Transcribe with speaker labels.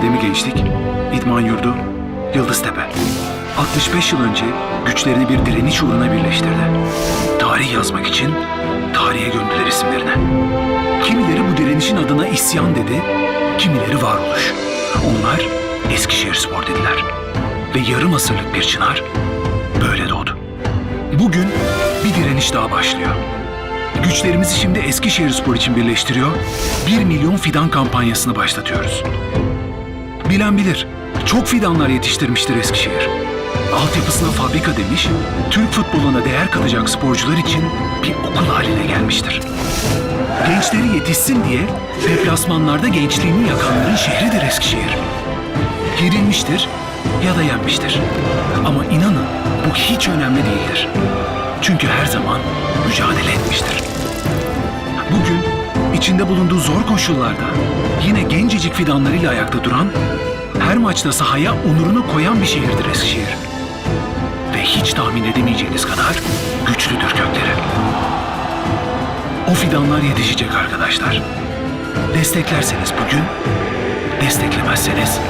Speaker 1: Gençlik, İdman Yurdu, Yıldıztepe. 65 yıl önce güçlerini bir direniş uğruna birleştirdi. Tarih yazmak için tarihe gömdüler isimlerini. Kimileri bu direnişin adına isyan dedi, kimileri varoluş. Onlar Eskişehir Spor dediler. Ve yarım asırlık bir çınar böyle doğdu. Bugün bir direniş daha başlıyor. Güçlerimizi şimdi Eskişehir Spor için birleştiriyor, 1 milyon fidan kampanyasını başlatıyoruz. Bilen bilir, çok fidanlar yetiştirmiştir Eskişehir. Altyapısına fabrika demiş, Türk futboluna değer katacak sporcular için bir okul haline gelmiştir. Gençleri yetişsin diye deplasmanlarda gençliğini yakanların şehridir Eskişehir. Yenilmiştir ya da yenmiştir. Ama inanın bu hiç önemli değildir. Çünkü her zaman mücadele etmiştir. Bugün içinde bulunduğu zor koşullarda yine gencecik fidanlarıyla ayakta duran, her maçta sahaya onurunu koyan bir şehirdir Eskişehir. Ve hiç tahmin edemeyeceğiniz kadar güçlüdür kökleri. O fidanlar yetişecek arkadaşlar. Desteklerseniz bugün, desteklemezseniz.